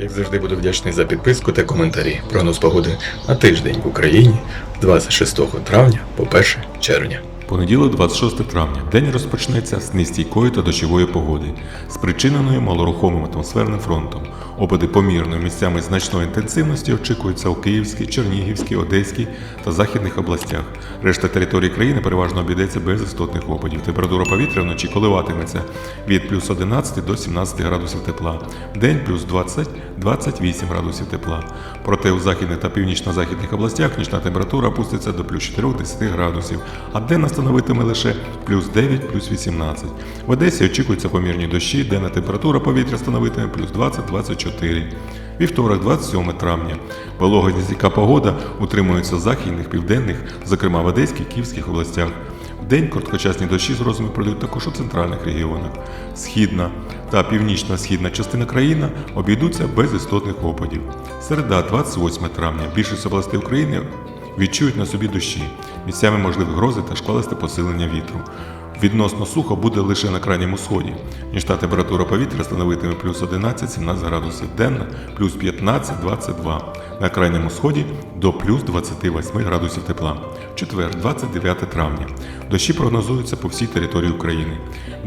Як завжди буду вдячний за підписку та коментарі. Прогноз погоди на тиждень в Україні з 26 травня по 1 червня. Понеділок, 26 травня, день розпочнеться з нестійкої та дощової погоди, спричиненої малорухомим атмосферним фронтом. Опади помірної місцями значної інтенсивності очікуються у Київській, Чернігівській, Одеській та західних областях. Решта території країни переважно обійдеться без істотних опадів. Температура повітря вночі коливатиметься від плюс 11 до 17 градусів тепла, день плюс 20-28 градусів тепла. Проте у західних та північно-західних областях нічна температура опуститься до плюс 4-10 градусів, а денна становитиме лише плюс 9, плюс 18. В Одесі очікуються помірні дощі, денна температура повітря становитиме плюс 20-24. Вівторок, 27 травня. Волога низька погода утримується в західних, південних, зокрема в Одеській, Київських областях. Вдень короткочасні дощі з грозами пройдуть також у центральних регіонах. Східна та північно-східна частина країни обійдуться без істотних опадів. Середа, 28 травня. Більшість областей України відчують на собі дощі. Місцями можливі грози та шквалисте посилення вітру. Відносно сухо буде лише на крайньому сході. Нічна температура повітря становитиме плюс 11-17 градусів денна, плюс 15-22. На крайньому сході до плюс 28 градусів тепла. Четвер, 29 травня. Дощі прогнозуються по всій території України.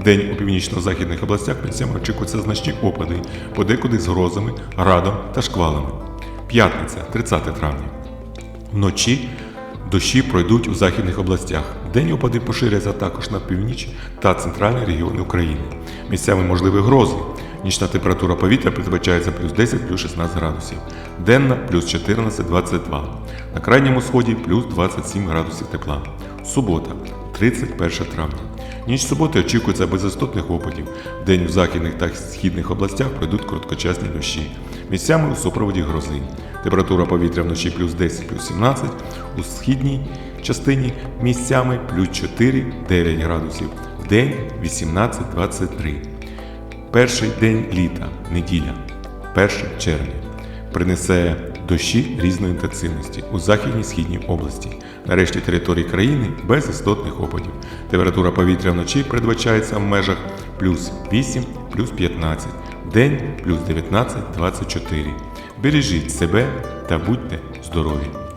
День у північно-західних областях місцями очікуються значні опади, подекуди з грозами, градом та шквалами. П'ятниця, 30 травня. Вночі дощі пройдуть у західних областях. День опади поширяться також на північ та центральні регіони України. Місцями можливі грози. Нічна температура повітря передбачається плюс 10 плюс 16 градусів. Денна плюс 14-22. На крайньому сході плюс 27 градусів тепла. Субота, 31 травня. Ніч суботи очікується без істотних опадів. День у західних та східних областях пройдуть короткочасні дощі. Місцями у супроводі грози. Температура повітря вночі плюс 10 плюс 17, у східній частині місцями плюс 4-9 градусів, в день 18-23. Перший день літа, неділя, 1 червня, принесе дощі різної інтенсивності у західній східній області. Нарешті території країни без істотних опадів. Температура повітря вночі передбачається в межах плюс 8, плюс 15, день плюс 19, 24. Бережіть себе та будьте здорові!